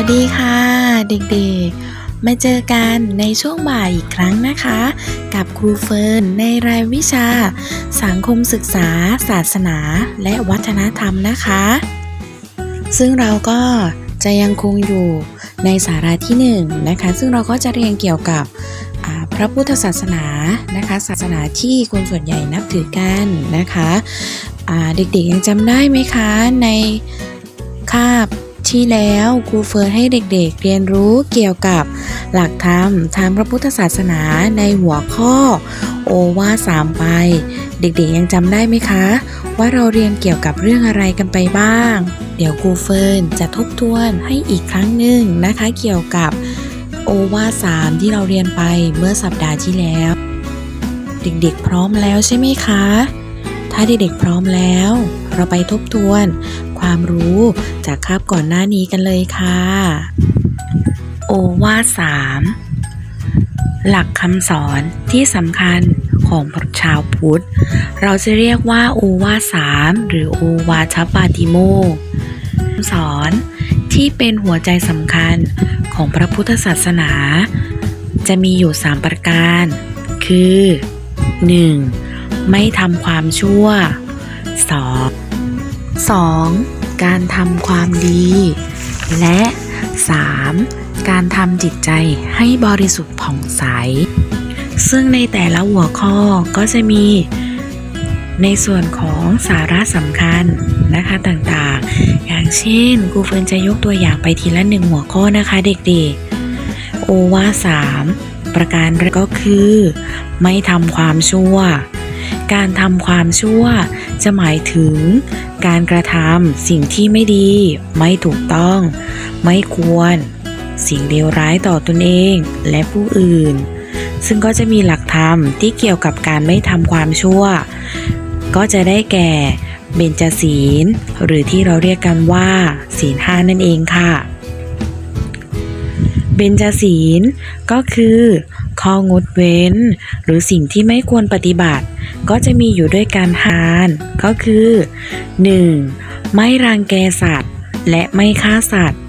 วัสดีค่ะเด็กๆ มาเจอกันในช่วงบ่ายอีกครั้งนะคะ กับครูเฟิร์นในรายวิชา สังคมศึกษา ศาสนา และวัฒนธรรมนะคะ ซึ่งเราก็จะยังคงอยู่ในสาระที่หนึ่งนะคะ ซึ่งเราก็จะเรียนเกี่ยวกับพระพุทธศาสนานะคะ ศาสนาที่คนส่วนใหญ่นับถือกันนะคะเด็กๆยังจำได้ไหมคะในคาบ ที่แล้วครูเฟิร์นให้เด็กๆเรียนรู้เกี่ยวกับหลักธรรมทางพระพุทธศาสนาในหัวข้อ โอวาสามไป เด็กๆยังจำได้ไหมคะ ว่าเราเรียนเกี่ยวกับเรื่องอะไรกันไปบ้าง เดี๋ยวครูเฟิร์นจะทบทวนให้อีกครั้งหนึ่งนะคะเกี่ยวกับโอวาสามที่เราเรียนไปเมื่อสัปดาห์ที่แล้ว เด็กๆพร้อมแล้วใช่ไหมคะ ถ้าเด็กๆพร้อมแล้ว เราไปทบทวน ความรู้จากคาบก่อนหน้านี้กันเลยค่ะ โอวาสามหลักคำสอนที่สำคัญของชาวพุทธ เราจะเรียกว่าโอวาสามหรือโอวาทปาติโมคำสอนที่เป็นหัวใจสำคัญของพระพุทธศาสนา จะมีอยู่ 3 ประการ คือ 1. ไม่ทำความชั่ว 2. 2. การทำความดี และ 3. การทำจิตใจให้บริสุทธิ์ผ่องใส ซึ่งในแต่ละหัวข้อก็จะมี ในส่วนของสาระสำคัญนะคะต่างๆ อย่างเช่นครูเฟิร์นจะยกตัวอย่างไปทีละหนึ่งหัวข้อนะคะเด็กๆ โอวาสามประการก็คือ ไม่ทำความชั่ว การทำความชั่ว จะหมายถึง การกระทำสิ่งที่ไม่ดี ไม่ถูกต้อง ไม่ควร สิ่งเลวร้ายต่อตนเองและผู้อื่น ซึ่งก็จะมีหลักธรรมที่เกี่ยวกับการไม่ทำความชั่ว ก็จะได้แก่เบญจศีล หรือที่เราเรียกกันว่า ศีลห้านั่นเองค่ะ เบญจศีลก็คือข้องดเว้น หรือสิ่งที่ไม่ควรปฏิบัติ ก็จะมีอยู่ด้วยการหาน ก็คือ 1. ไม่รังแกสัตว์ และไม่ฆ่าสัตว์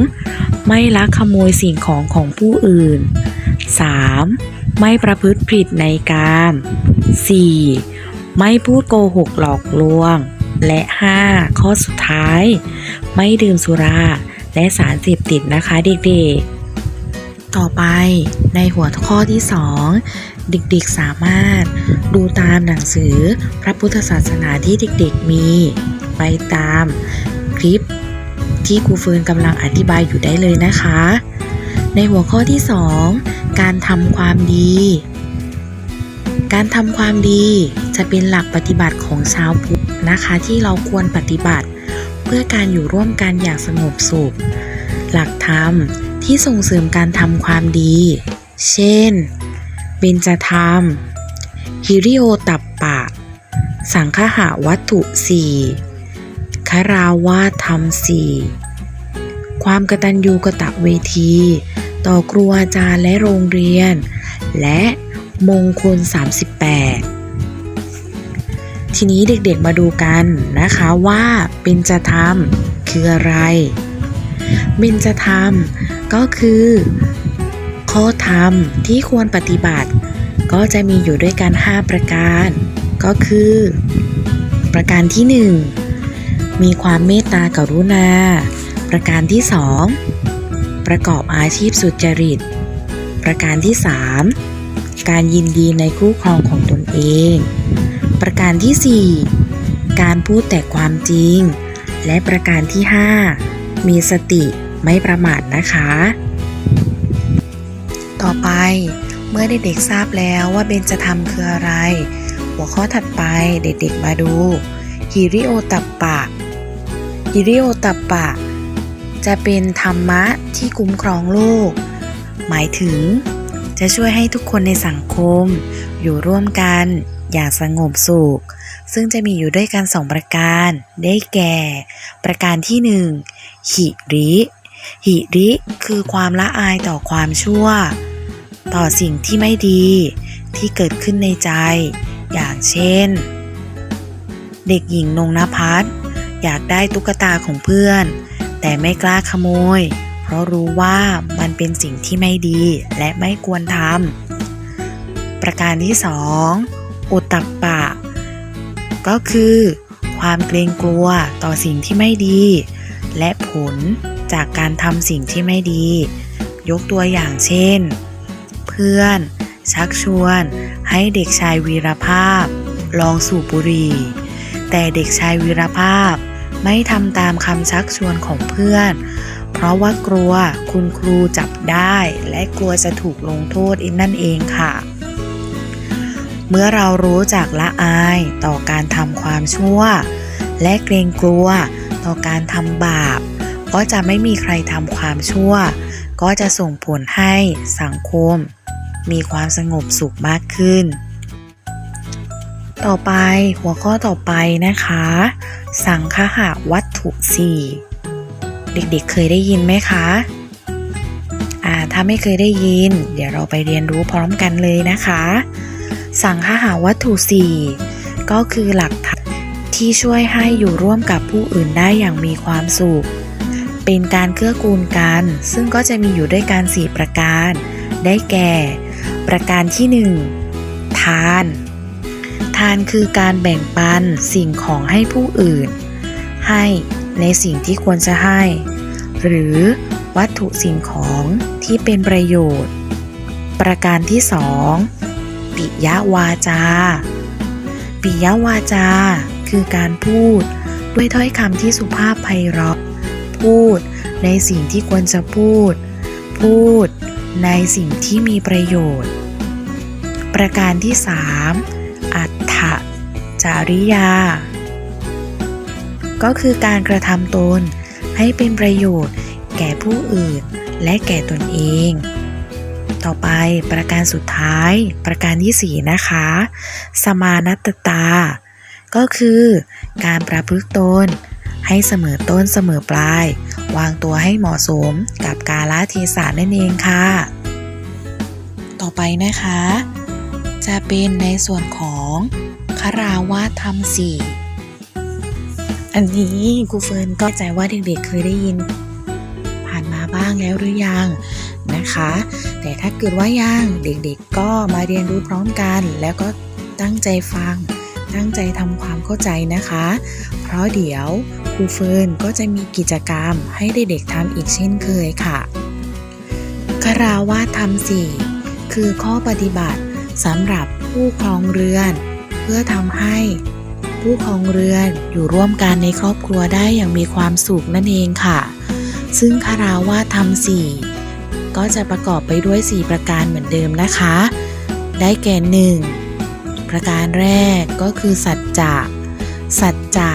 2. ไม่ลักขโมยสิ่งของของผู้อื่น 3. ไม่ประพฤติผิดในกาม 4. ไม่พูดโกหกหลอกลวง และ 5. ข้อสุดท้าย ไม่ดื่มสุราและสารเสพติดนะคะเด็กๆ ต่อไปในหัวข้อที่ 2 เด็กๆสามารถดูตามหนังสือพระพุทธศาสนาที่เด็กๆมี ไปตามคลิปที่ครูเฟิร์นกำลังอธิบายอยู่ได้เลยนะคะ ในหัวข้อที่ 2 การทำความดี การทำความดีจะเป็นหลักปฏิบัติของชาวพุทธนะคะที่เราควรปฏิบัติ เพื่อการอยู่ร่วมกันอย่างสงบสุข หลักธรรม ที่ส่งเสริมการทำความดี เช่น เบญจธรรม ฮิริโอตัปปะ สังคหาวัตถุสี่คาราวาธรรมสี่ความกตัญญูกะตะเวที ต่อครูอาจารย์และโรงเรียน และมงคล 38 ทีนี้เด็กๆมาดูกันนะคะว่าเบญจธรรมคืออะไรเบญจธรรม ก็คือ ข้อธรรมที่ควรปฏิบัติ ก็จะมีอยู่ด้วยกัน 5 ประการ ก็คือ ประการที่ 1 มีความเมตตากรุณา ประการที่ 2 ประกอบอาชีพสุจริต ประการที่ 3 การยินดีในคู่ครองของตนเอง ประการที่ 4 การพูดแต่ความจริง และประการที่ 5 มีสติ ไม่ประมาทนะคะ ต่อไปเมื่อเด็กๆทราบแล้วว่าเบญจธรรมคืออะไร หัวข้อถัดไปเด็กๆมาดูฮิริโอตัปปะฮิริโอตัปปะ จะเป็นธรรมะที่คุ้มครองโลก หมายถึง จะช่วยให้ทุกคนในสังคม อยู่ร่วมกันอย่างสงบสุข ซึ่งจะมีอยู่ด้วยกันสองประการ ได้แก่ ประการที่หนึ่งหิริ หิริคือความละอายต่อความชั่ว ต่อสิ่งที่ไม่ดีที่เกิดขึ้นในใจ อย่างเช่น เด็กหญิงนงนภัสอยากได้ตุ๊กตาของเพื่อน แต่ไม่กล้าขโมย เพราะรู้ว่ามันเป็นสิ่งที่ไม่ดีและไม่ควรทำประการที่สองอุตตัปปะ ก็คือ ความเกรงกลัวต่อสิ่งที่ไม่ดี และผล จากการทำสิ่งที่ไม่ดี ยกตัวอย่างเช่น เพื่อน ชักชวน ให้เด็กชายวีรภาพ ลองสูบบุหรี่ แต่เด็กชายวีรภาพไม่ทำตามคำชักชวนของเพื่อน เพราะว่ากลัวคุณครูจับได้และกลัวจะถูกลงโทษอีกนั่นเองค่ะ เมื่อเรารู้จักละอายต่อการทำความชั่ว และเกรงกลัวต่อการทำบาป ก็จะไม่มีใครทำความชั่ว ก็จะส่งผลให้สังคม มีความสงบสุขมากขึ้น ต่อไปหัวข้อต่อไปนะคะ สังคหะวัตถุสี่เด็กๆเคยได้ยินไหมคะอ่าถ้าไม่เคยได้ยิน เดี๋ยวเราไปเรียนรู้พร้อมกันเลยนะคะ สังคหาวัตถุสี่ก็คือหลักธรรมที่ช่วยให้อยู่ร่วมกับผู้อื่นได้อย่างมีความสุข เป็นการเกื้อกูลกัน ซึ่งก็จะมีอยู่ด้วยกันสี่ประการ ได้แก่ ประการที่หนึ่งทาน ทานคือการแบ่งปันสิ่งของให้ผู้อื่น ให้ในสิ่งที่ควรจะให้ หรือวัตถุสิ่งของที่เป็นประโยชน์ ประการที่สองปิยวาจา ปิยวาจา คือการพูดด้วยถ้อยคำที่สุภาพไพเราะ พูด ในสิ่งที่ควรจะพูด พูด ในสิ่งที่มีประโยชน์ ประการที่สามอัตถจาริยา ก็คือการกระทำตนให้เป็นประโยชน์ แก่ผู้อื่น และแก่ตนเอง ต่อไปประการสุดท้าย ประการที่สี่นะคะ สมานัตตา ก็คือการประพฤติตน ให้เสมอต้นเสมอปลาย วางตัวให้เหมาะสมกับกาลเทศะนั่นเองค่ะ ต่อไปนะคะ จะเป็นในส่วนของคาราวาธรรมสี่อันนี้ครูเฟิร์นก็ใจว่าเด็กๆเคยได้ยิน ผ่านมาบ้างแล้วหรือยังนะคะ แต่ถ้าเกิดว่ายังเด็กๆก็มาเรียนรู้พร้อมกัน แล้วก็ตั้งใจฟัง ตั้งใจทำความเข้าใจนะคะ เพราะเดี๋ยวครูเฟิร์นก็จะมีกิจกรรมให้เด็กๆทำอีกเช่นเคยค่ะคาราวาธรรมสี่คือข้อปฏิบัติสำหรับผู้ครองเรือน เพื่อทำให้ผู้ครองเรือนอยู่ร่วมกันในครอบครัวได้อย่างมีความสุขนั่นเองค่ะ ซึ่งคาราวาธรรมสี่ก็จะประกอบไปด้วย 4 ประการเหมือนเดิมนะคะ ได้แก่หนึ่ง ประการแรกก็คือสัจจะ สัจจะ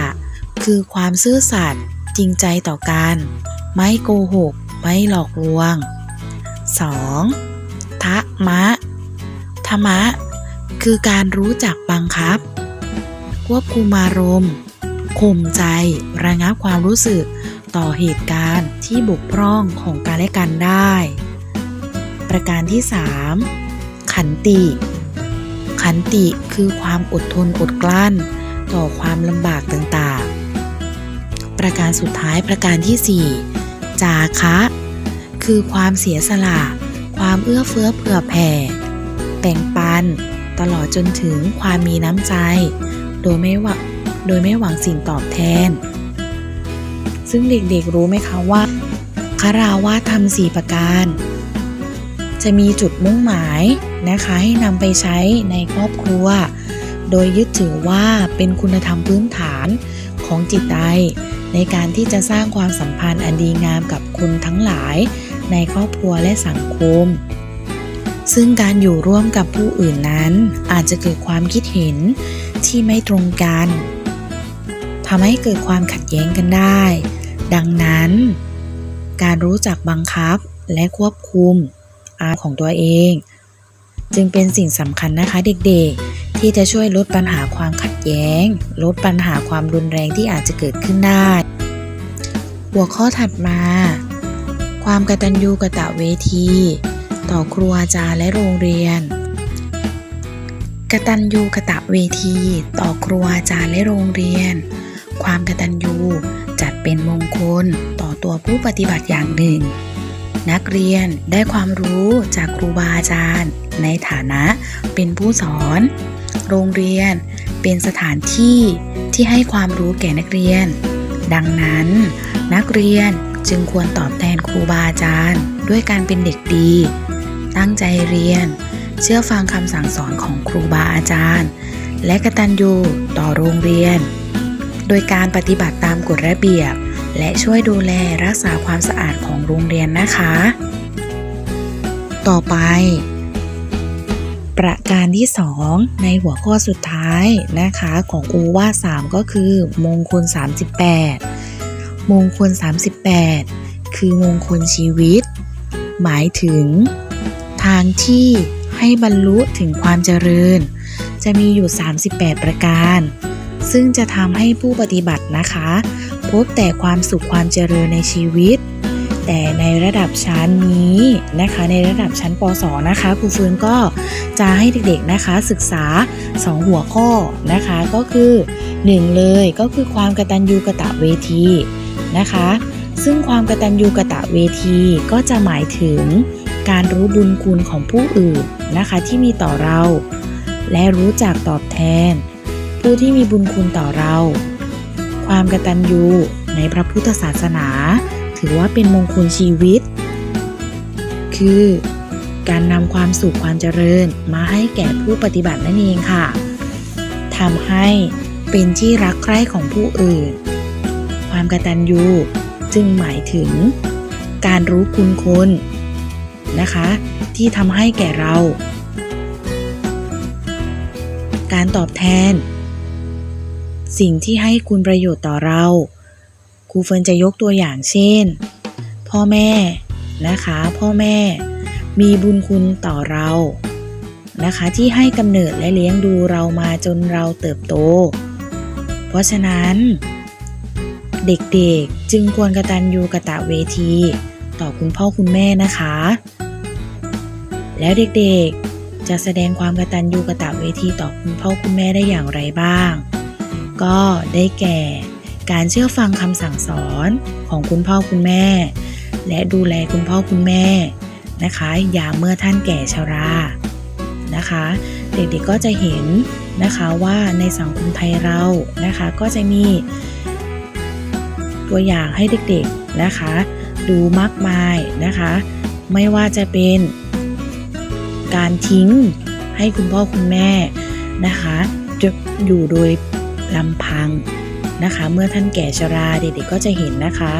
คือความซื่อสัตย์จริงใจต่อกัน ไม่โกหก ไม่หลอกลวง 2. ทะมะธรรมะ คือการรู้จักบังคับ ควบคุมอารมณ์ข่มใจระงับความรู้สึกต่อเหตุการณ์ที่บกพร่องของการและกันได้ ประการที่ 3. ขันติ ขันติคือความอดทนอดกลั้น ต่อความลำบากต่างๆ ประการสุดท้ายประการที่ 4 จาคะ คือความเสียสละ ความเอื้อเฟื้อเผื่อแผ่ แบ่งปัน ตลอดจนถึงความมีน้ำใจ โดยไม่หวังโดยไม่หวังสิ่งตอบแทน ซึ่งเด็กๆรู้ไหมคะว่าคาราวาทำสี่ประการ จะมีจุดมุ่งหมายนะคะให้นำไปใช้ในครอบครัว โดยยึดถือว่าเป็นคุณธรรมพื้นฐานของจิตใจในการที่จะสร้างความสัมพันธ์อันดีงามกับคุณทั้งหลาย ในครอบครัวและสังคม ซึ่งการอยู่ร่วมกับผู้อื่นนั้น อาจจะเกิดความคิดเห็นที่ไม่ตรงกันทำให้เกิดความขัดแย้งกันได้ ดังนั้น การรู้จักบังคับและควบคุม อาร์ของตัวเอง จึงเป็นสิ่งสำคัญนะคะเด็กๆ ที่จะช่วยลดปัญหาความขัดแย้ง ลดปัญหาความรุนแรงที่อาจจะเกิดขึ้นได้ หัวข้อถัดมา ความกตัญญูกะตะเวที ต่อครูอาจารย์และโรงเรียนกตัญญูกะตะเวที ต่อครูอาจารย์และโรงเรียน ความกตัญญูจัดเป็นมงคลต่อตัวผู้ปฏิบัติอย่างหนึ่ง นักเรียนได้ความรู้จากครูบาอาจารย์ ในฐานะเป็นผู้สอน โรงเรียนเป็นสถานที่ที่ให้ความรู้แก่นักเรียน ดังนั้น นักเรียนจึงควรตอบแทนครูบาอาจารย์ ด้วยการเป็นเด็กดี ตั้งใจเรียน เชื่อฟังคำสั่งสอนของครูบาอาจารย์ และกะตัญญูต่อโรงเรียน โดยการปฏิบัติตามกฎระเบียบ และช่วยดูแลรักษาความสะอาดของโรงเรียนนะคะ ต่อไป ประการที่ 2 ในหัวข้อสุดท้ายนะคะของโอวา3 ก็คือ มงคล 38 มงคล 38 คือมงคลชีวิต หมายถึง ทางที่ให้บรรลุถึงความเจริญ จะมีอยู่ 38 ประการ ซึ่งจะทำให้ผู้ปฏิบัตินะคะ พบแต่ความสุขความเจริญในชีวิต แต่ในระดับชั้นนี้นะคะ ในระดับชั้นป .2 นะคะครูฟืองก็จะให้เด็กๆนะคะศึกษา 2 หัวข้อนะคะ ก็คือ 1 เลยก็คือความกตัญญูกะตะเวทีนะคะ ซึ่งความกตัญญูกะตะเวทีก็จะหมายถึงการรู้บุญคุณของผู้อื่นนะคะที่มีต่อเรา และรู้จักตอบแทน ผู้ที่มีบุญคุณต่อเรา ความกตัญญูในพระพุทธศาสนา ถือว่าเป็นมงคลชีวิต คือ การนำความสุขความเจริญมาให้แก่ผู้ปฏิบัตินั่นเองค่ะทำให้เป็นที่รักใคร่ของผู้อื่น ความกตัญญูจึงหมายถึง การรู้คุณคนนะคะ ที่ทำให้แก่เรา การตอบแทน สิ่งที่ให้คุณประโยชน์ต่อเราครูเฟิร์นจะยกตัวอย่างเช่น พ่อแม่นะคะ พ่อแม่ มีบุญคุณต่อเรานะคะ ที่ให้กำเนิดและเลี้ยงดูเรามาจนเราเติบโต เพราะฉะนั้น เด็กๆจึงควรกระตัญญูกะตะเวที ต่อคุณพ่อคุณแม่นะคะ แล้วเด็กๆจะแสดงความกระตัญญูกะตะเวทีต่อคุณพ่อคุณแม่ได้อย่างไรบ้าง ก็ได้แก่ การเชื่อฟังคำสั่งสอนของคุณพ่อคุณแม่ และดูแลคุณพ่อคุณแม่นะคะอย่าเมื่อท่านแก่ชรานะคะ เด็กๆก็จะเห็นนะคะว่าในสังคมไทยเรานะคะก็จะมีตัวอย่างให้เด็กๆนะคะ ดูมากมายนะคะ ไม่ว่าจะเป็นการทิ้งให้คุณพ่อคุณแม่นะคะจะอยู่โดย ลำพังนะคะ เมื่อท่านแก่ชราเด็กๆก็จะเห็นนะคะ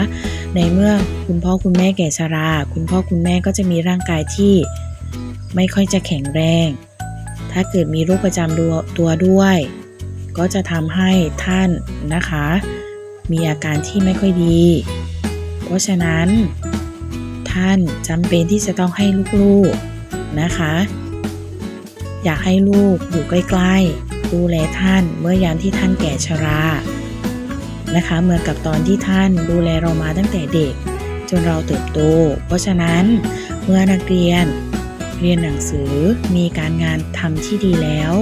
ในเมื่อคุณพ่อคุณแม่แก่ชรา คุณพ่อคุณแม่ก็จะมีร่างกายที่ไม่ค่อยจะแข็งแรง ถ้าเกิดมีโรคประจำตัวตัวด้วย ก็จะทำให้ท่านนะคะ มีอาการที่ไม่ค่อยดี เพราะฉะนั้น ท่านจำเป็นที่จะต้องให้ลูกๆนะคะ อยากให้ลูกอยู่ใกล้ ๆ ดูแลท่านเมื่อยามที่ท่านแก่ชรานะคะเหมือนกับตอนที่ท่านดูแลเรามาตั้งแต่เด็ก จนเราเติบโต เพราะฉะนั้นเมื่อนักเรียนเรียนหนังสือมีการงานทำที่ดีแล้ว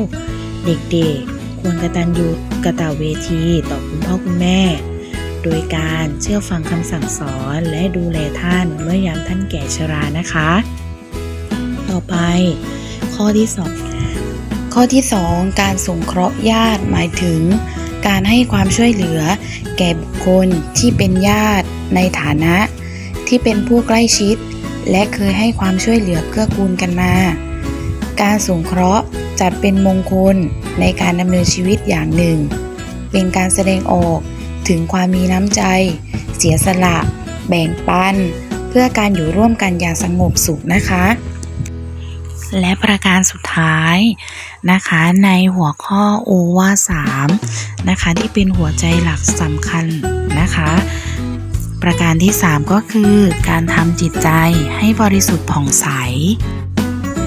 เด็กๆควรกระตัญญูกระตะเวทีต่อคุณพ่อคุณแม่ โดยการเชื่อฟังคำสั่งสอนและดูแลท่านเมื่อยามท่านแก่ชรานะคะ ต่อไปข้อที่2 ข้อที่ 2 การสงเคราะห์ญาติหมายถึง การให้ความช่วยเหลือ แก่บุคคลที่เป็นญาติในฐานะ ที่เป็นผู้ใกล้ชิด และเคยให้ความช่วยเหลือเกื้อกูลกันมา การสงเคราะห์จัดเป็นมงคลในการดำเนินชีวิตอย่างหนึ่ง เป็นการแสดงออกถึงความมีน้ำใจ เสียสละ แบ่งปัน เพื่อการอยู่ร่วมกันอย่างสงบสุขนะคะ และประการสุดท้ายนะคะในหัวข้อโอวาสามนะคะที่เป็นหัวใจหลักสำคัญนะคะ ประการที่ 3 ก็คือการทำจิตใจให้บริสุทธิ์ผ่องใส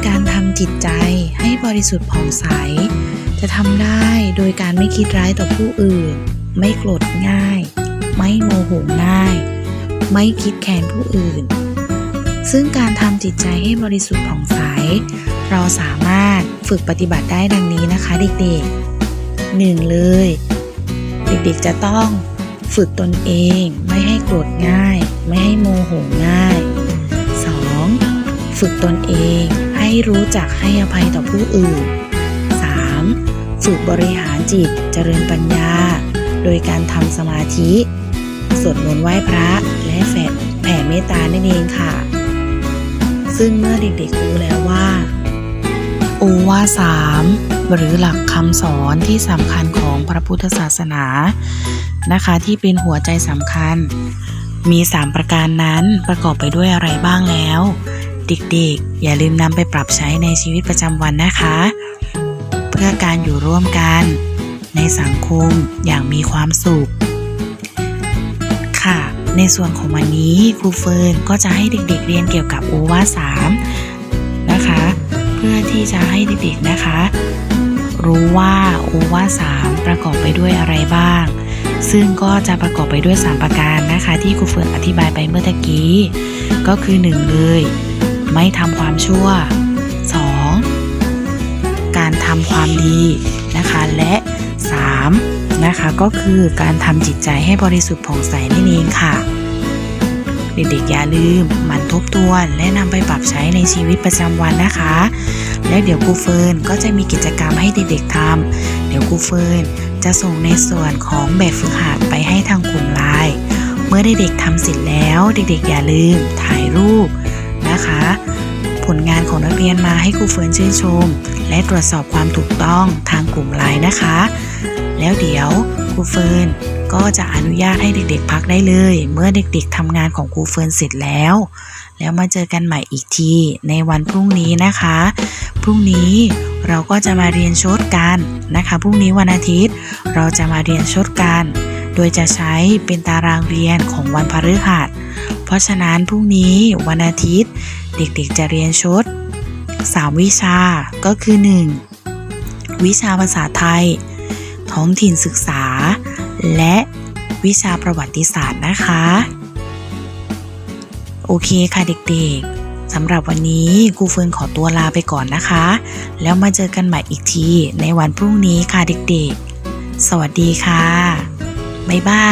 การทำจิตใจให้บริสุทธิ์ผ่องใส จะทำได้โดยการไม่คิดร้ายต่อผู้อื่น ไม่โกรธง่าย ไม่โมโหง่าย ไม่คิดแค้นผู้อื่น ซึ่งการทำจิตใจให้บริสุทธิ์ผ่องใส เราสามารถฝึกปฏิบัติได้ดังนี้นะคะเด็กๆ 1. เลย เด็กๆจะต้องฝึกตนเองไม่ให้โกรธง่าย ไม่ให้โมโหง่าย 2. ฝึกตนเองให้รู้จักให้อภัยต่อผู้อื่น 3. ฝึกบริหารจิตเจริญปัญญา โดยการทำสมาธิ สวดมนต์ไหว้พระและแผ่แผ่เมตตานั่นเองค่ะ ซึ่งเมื่อเด็กๆรู้แล้วว่า โอวาสามหรือหลักคำสอนที่สำคัญของพระพุทธศาสนานะคะที่เป็นหัวใจสำคัญ มี 3 ประการนั้นประกอบไปด้วยอะไรบ้างแล้ว เด็กๆ อย่าลืมนำไปปรับใช้ในชีวิตประจำวันนะคะ เพื่อการอยู่ร่วมกัน ในสังคมอย่างมีความสุข ค่ะ ในส่วนของวันนี้ครูเฟิร์นก็จะให้เด็กๆเรียนเกี่ยวกับโอวาสามนะคะ เพื่อที่จะให้เด็กๆนะคะ รู้ว่าโอวาสามประกอบไปด้วยอะไรบ้าง ซึ่งก็จะประกอบไปด้วย 3 ประการนะคะ ที่ครูเฟิร์นอธิบายไปเมื่อตะกี้ ก็คือ 1 เลย ไม่ทำความชั่ว 2. การทำความดีนะคะและ 3. นะคะ ก็คือการทำจิตใจให้บริสุทธิ์ผ่องใสนั่นเองค่ะ เด็กๆอย่าลืมหมั่นทบทวนและนำไปปรับใช้ในชีวิตประจำวันนะคะ และเดี๋ยวครูเฟิร์นก็จะมีกิจกรรมให้เด็กๆทำเดี๋ยวครูเฟิร์นจะส่งในส่วนของแบบฝึกหัดไปให้ทางกลุ่มไลน์เมื่อเด็กๆทำเสร็จแล้ว เด็กๆอย่าลืมถ่ายรูปนะคะ ผลงานของนักเรียนมาให้ครูเฟิร์นชื่นชม และตรวจสอบความถูกต้องทางกลุ่มไลน์นะคะ แล้วเดี๋ยวครูเฟิร์นก็จะอนุญาตให้เด็กๆพักได้เลย เมื่อเด็กๆทำงานของครูเฟิร์นเสร็จแล้ว แล้วมาเจอกันใหม่อีกทีในวันพรุ่งนี้นะคะ พรุ่งนี้เราก็จะมาเรียนชดกันนะคะพรุ่งนี้วันอาทิตย์ เราจะมาเรียนชดกัน โดยจะใช้เป็นตารางเรียนของวันพฤหัสเพราะฉะนั้นพรุ่งนี้วันอาทิตย์ เด็กๆจะเรียนชด3 วิชาก็คือ 1. วิชาภาษาไทย ท้องถิ่นศึกษา และวิชาประวัติศาสตร์นะคะ โอเคค่ะเด็กๆสำหรับวันนี้ครูเฟิร์นขอตัวลาไปก่อนนะคะ แล้วมาเจอกันใหม่อีกทีในวันพรุ่งนี้ค่ะเด็กๆ สวัสดีค่ะ บ๊ายบา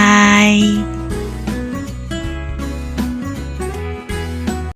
ย